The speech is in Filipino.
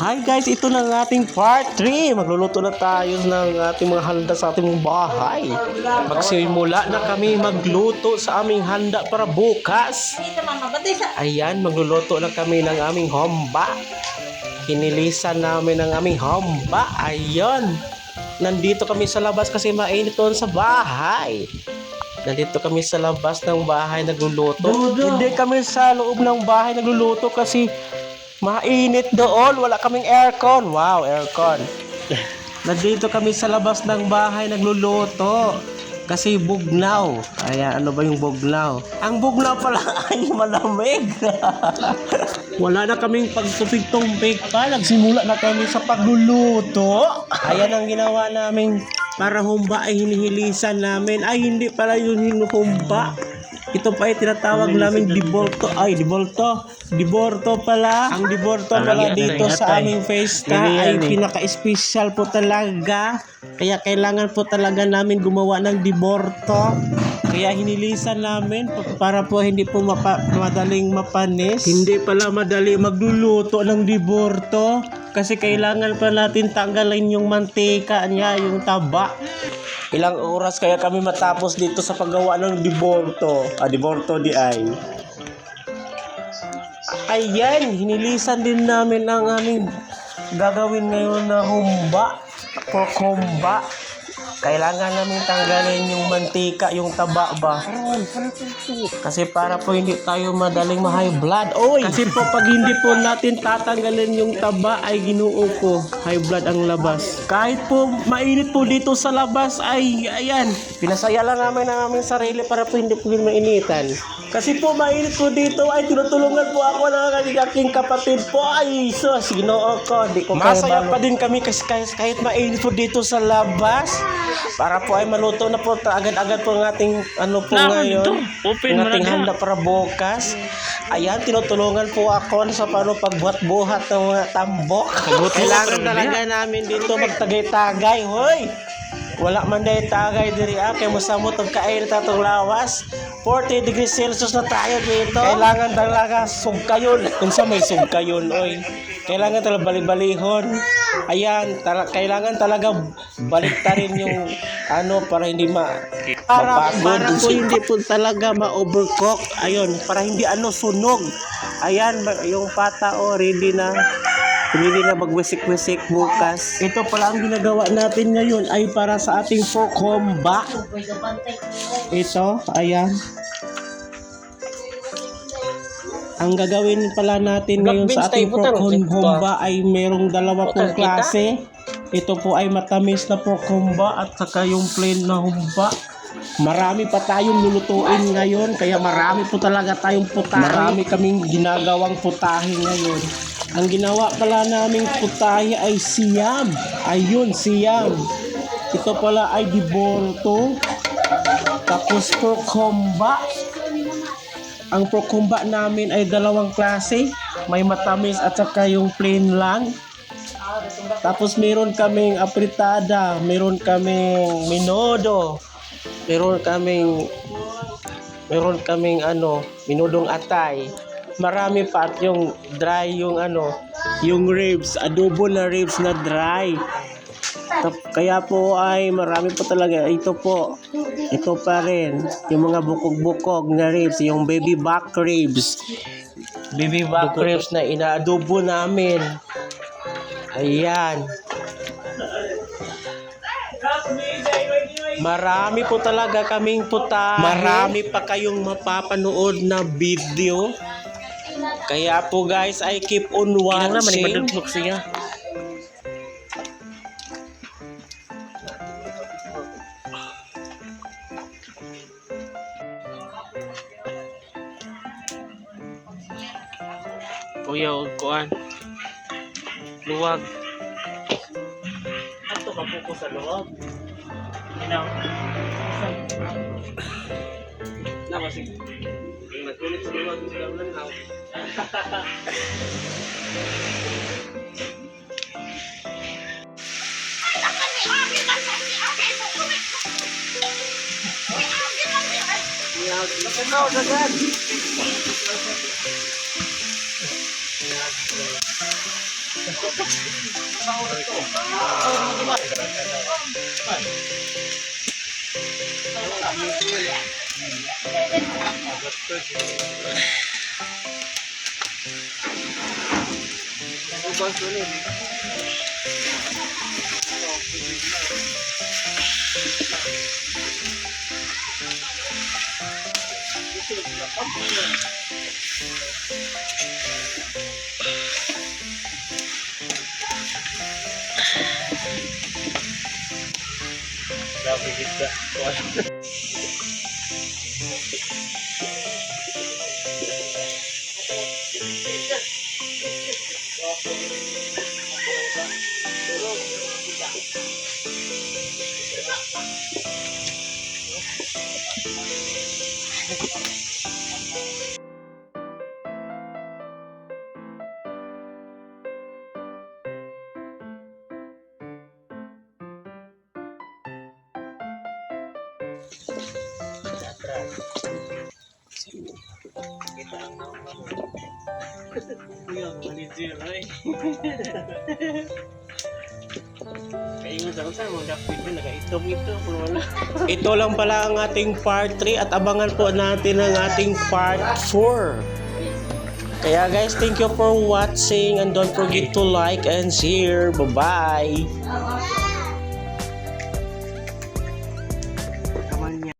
Hi guys, ito na ang ating part 3. Magluluto na tayo ng ating mga handa sa ating bahay. Magsimula na kami magluto sa aming handa para bukas. Ayan, magluluto na kami ng aming homba. Kinilisan namin ang aming homba. Ayun. Nandito kami sa labas kasi mainit doon sa bahay. Nandito kami sa labas ng bahay nagluluto. Hindi kami sa loob ng bahay nagluluto kasi mainit doon. Wala kaming aircon. Wow, aircon. Nandito kami sa labas ng bahay nagluluto. Kasi bugnaw. Ayan, ano ba yung bugnaw? Ang bugnaw pala ay malamig. Wala na kaming pagtupig-tumpig pa. Nagsimula na kami sa pagluluto. Ayan ang ginawa namin para humba ay hinihilisan namin. Ay, hindi pala yun hinuhumba. Ito pa ay tinatawag namin diborto. Ay, diborto. Diborto pala. Ang diborto pala dito sa aming festa ay pinaka-special po talaga. Kaya kailangan po talaga namin gumawa ng diborto. Kaya hinilisan namin pa- para po hindi po mapa, madaling mapanis. Hindi pala madali magluluto ng diborto. Kasi kailangan pa natin tanggalin yung mantika niya, yung taba. Ilang oras kaya kami matapos dito sa paggawa ng diborto. Ah, diborto di ay. Ayan, hinilisan din namin ang aming gagawin ngayon na humba. Pork humba. Kailangan namin tanggalin yung mantika, yung taba ba. Kasi para po hindi tayo madaling ma-high blood. Oy! Kasi po pag hindi po natin tatanggalin yung taba ay ginoo ko. High blood ang labas. Kahit po mainit po dito sa labas ay ayan. Pinasaya lang namin ang aming sarili para po hindi po mainitan. Kasi po mainit po dito ay tinutulungan po ako ng aking kapatid po. Ay sus, ginoo ko. Di ko Masaya pa din kami kasi kahit, kahit mainit po dito sa labas. Para po ay maluto na po ta- agad-agad po ang ating ano po ngayon. Open ang ating handa para bukas. Ayan, tinutulungan po ako sa paano pagbuhat-buhat ng mga tambok. Kailangan talaga namin dito magtagay-tagay. Hoy! Wala man day tagay diri ah, kay mosamot og kain tatong lawas. 40 degrees Celsius na tayo dito. Kailangan talaga sugkayon. Unsa may sugkayon oy. Kailangan talaga bali-balihon. Ayan, tala- kailangan talaga baliktarin yung ano para hindi ma para, para po hindi po talaga ma-overcook. Ayun, para hindi ano sunog. Ayan, yung pata o ready na hindi na magwisik-wisik bukas. Ito pala ang ginagawa natin ngayon ay para sa ating ko. Ito, ayan. Ang gagawin pala natin ngayon sa ating pork homba ay merong dalawa pong klase. Ito po ay matamis na pork homba at saka yung plain na humba. Marami pa tayong lulutuin ngayon kaya marami po talaga tayong putahe. Marami kaming ginagawang putahe ngayon. Ang ginawa pala naming putahe ay siyam. Ayun, siyam. Ito pala ay dibolto. Tapos pork homba. Ang pork homba namin ay dalawang klase. May matamis at saka yung plain lang. Tapos meron kaming apritada, meron kaming minodo, meron kaming meron kaming ano, minodong atay. Marami pa at yung dry yung ano, yung ribs, adobo na ribs na dry. Tap- Kaya po ay marami po talaga. Ito po, ito pa rin. Yung mga bukog-bukog na ribs, yung baby back ribs. Baby back ribs na inaadobo namin. Ayan. Marami po talaga kaming puta. Marami pa kayong mapapanood na video. Kaya po guys, I keep on naman watching. yung madugtog siya. Kuya, og kuan. Luwag. Ato ka po sa loob. Inaw. Na ba sige. Nagkulit sa loob ng ulan na. Nakanaw agad. ラブリッシャ！Kita. Kuya, manager ay. Yung sa usa, mga dapit na nag-itom ito. Kung. Ito lang pala ang ating part 3 at abangan po natin ang ating part 4. Kaya guys, thank you for watching and don't forget to like and share. Bye-bye!